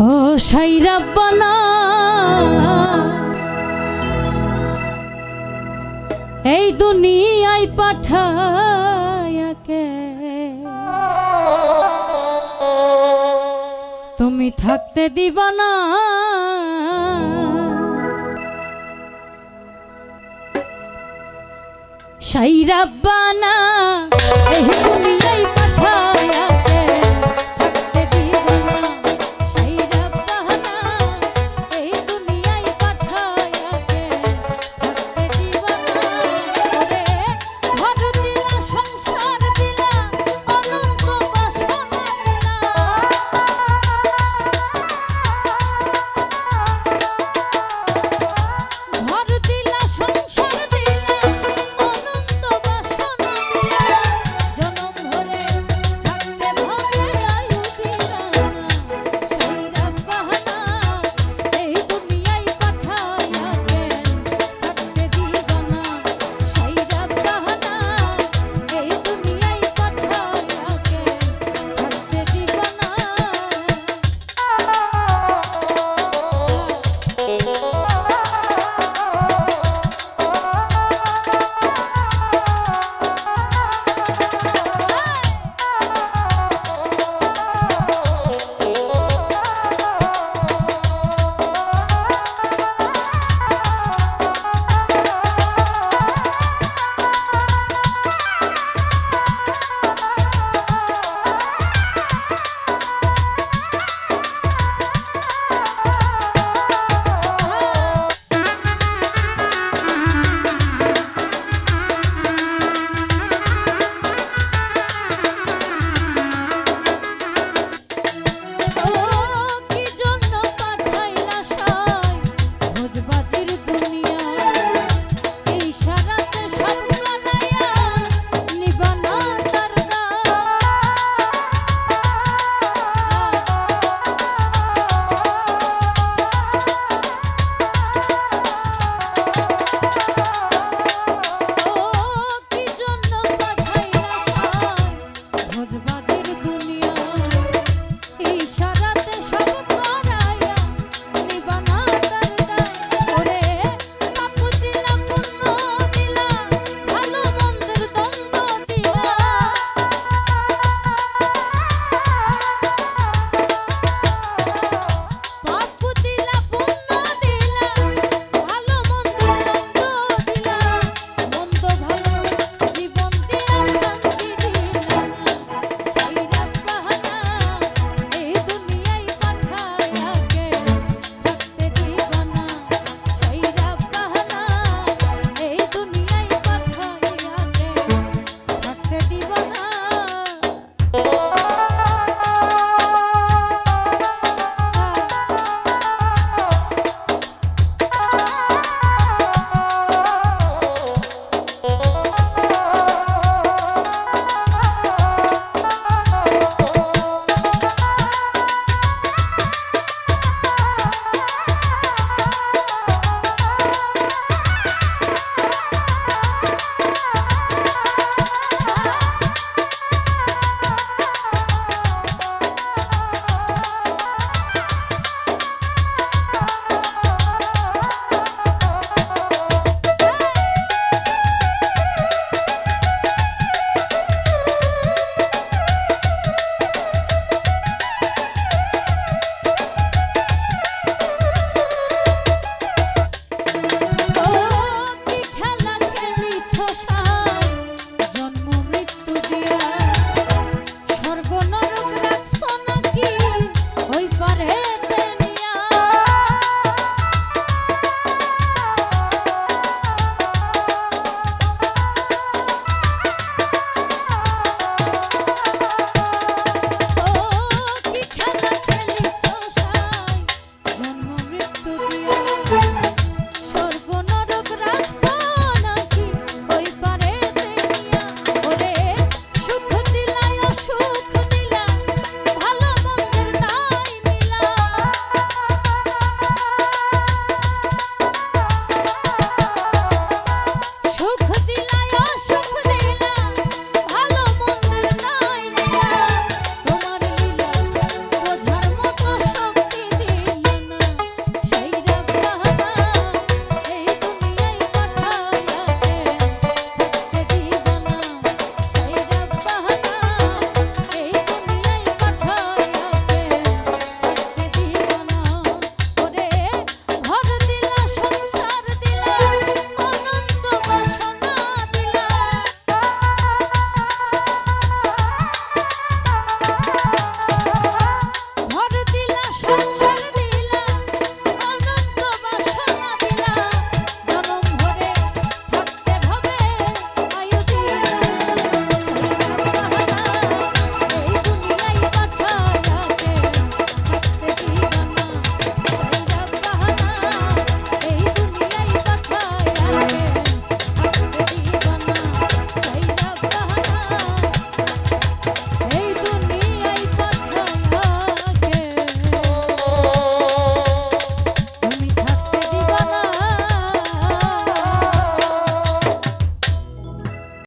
ও সাইরাব্বানা এই দুনিয়ায় পাঠায়াকে। তুমি থাকতে দিবা না সাইরাব্বানা এই দুনিয়া